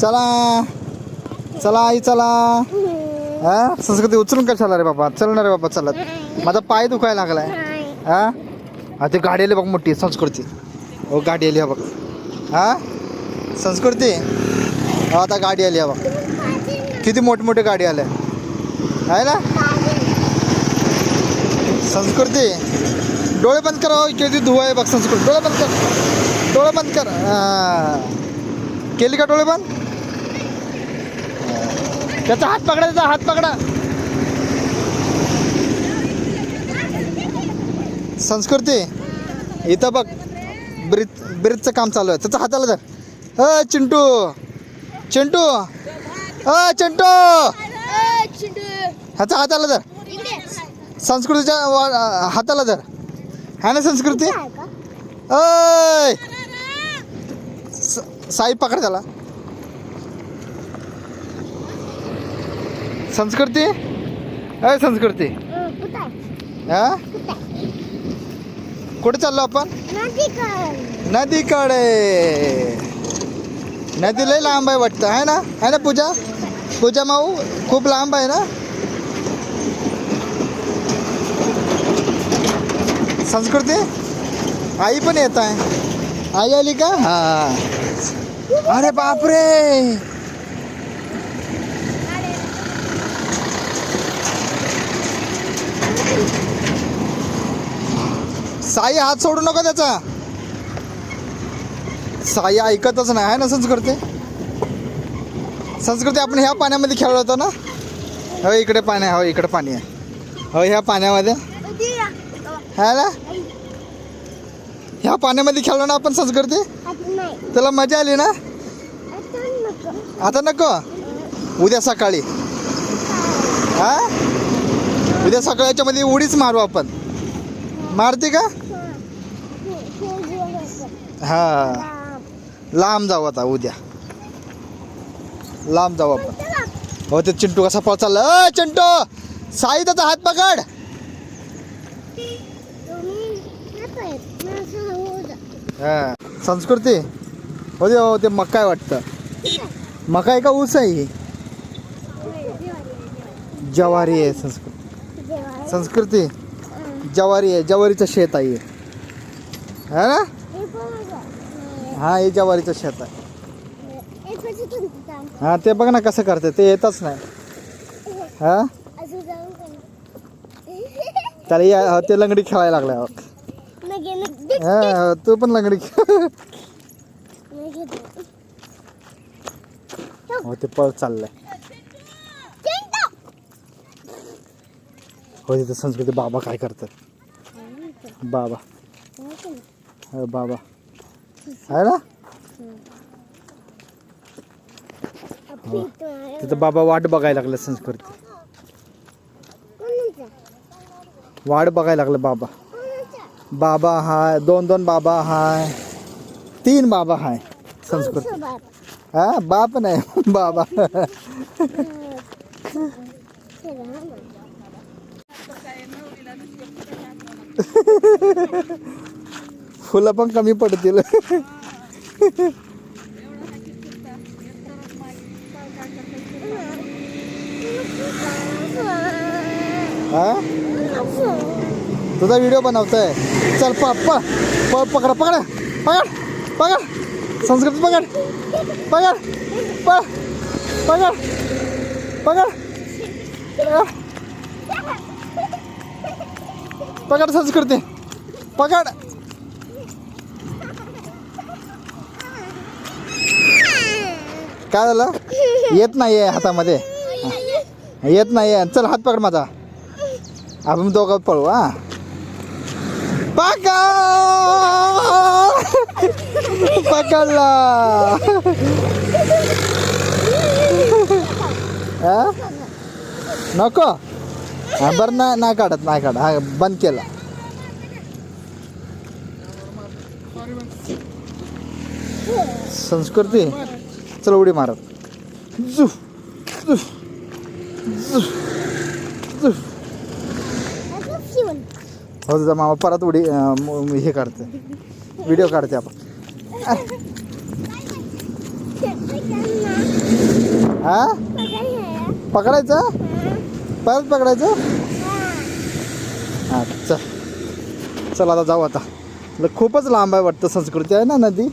चला. चला आई चला. हा? संस्कृती उचलून कशाला रे बाबा? चल ना रे बाबा चलत. माझा पाय दुखायला लागलाय. हा? ते गाडी आली बघ मोठी संस्कृती. हो गाडी आली हा बघ. हा? संस्कृती? हो आता गाडी आली हा बघ. किती मोठमोठे गाडी आल्या. आहे ना? संस्कृती डोळे बंद करा हो, किती धुवा आहे बघ संस्कृती. डोळे बंद कर. डोळे बंद कर. केली का डोळे बंद? त्याचा हात पकडा त्याचा हात पकडा. संस्कृती इथं बघ ब्रिज ब्रिजचं काम चालू आहे. त्याचा हाताला धर. अ चिंटू चिंटू अ चिंटू! ह्याचा हाताला धर. संस्कृतीच्या हाताला धर. है ना संस्कृती? अय स- साई पकड त्याला. संस्कृती? अय संस्कृती। हा? कुठे चाललो आपण? नदीकडे। नदी लय लांब आहे वाटतं आहे ना? आहे ना पूजा? पूजा माऊ खूप लांब आहे ना? संस्कृती? आई पण येत आहे. आई आली का? हा. अरे बापरे! साई हात सोडू नका त्याचा. साई ऐकतच नाही आहे ना संस्कृती? संस्कृती आपण ह्या पाण्यामध्ये खेळलो होतो ना? हो इकडे पाणी आहे हो इकडे पाणी आहे. हो ह्या पाण्यामध्ये. हा ना? ह्या पाण्यामध्ये खेळलो ना आपण संस्कृती? त्याला मजा आली ना? आता नको. उद्या सकाळी. हा? उद्या सकाळच्या मध्ये उडीच मारू आपण. मारते का? हा. लांब जाऊ आता उद्या. लांब जाऊ आपण. हो ते चिंटू कसा पळ चालला अ चिंटू! साई त्याचा हात पकड! हा. संस्कृती? हो दे हो ते मकाय वाटतं. मकाय का ऊस आहे? ही जवारी आहे संस्कृती. संस्कृती जवारी आहे जवारीचं शेत आहे है. ना? हा हे जवारीचं शेत आहे. हा ते बघ ना कसं करते ते येतच नाही. हा? त्याला या ते लंगडी खेळायला लागल्या हा तू पण लंगडी खेळ. हो ते पळ चाललंय. हो तिथे संस्कृती बाबा काय करतात? बाबा. हो, बाबा. आहे ना? तिथं बाबा वाट बघायला लागले संस्कृती. वाट बघायला लागलं बाबा. बाबा हाय दोन दोन बाबा हाय. तीन बाबा हाय संस्कृती. हा बाप नाही बाबा. फुलं पण कमी पडतील. हा? तुझा व्हिडिओ बनवतोय. चल पप्पा प प पकड पकड पकड पकड. संस्कृत पकड पकड प पकड पकड. पकड संस्कृती. पकड. काय झालं? येत नाही आहे हातामध्ये. येत नाही आहे चल हात पकड माझा. आपण दोघं पळू हा. पकड! पकडला. हा? नको. हा बरं नाही नाही काढत नाही काढत. हा बंद केला. संस्कृती चल उडी मारत. जु जु जु जु. हो तुझा मामा परत उडी हे काढते. व्हिडिओ काढते आपण. हा? पकडायचं? परत पकडायचं? हां चल. चल आता जाऊ आता. खूपच लांब आहे वाटतं संस्कृती आहे ना नदी?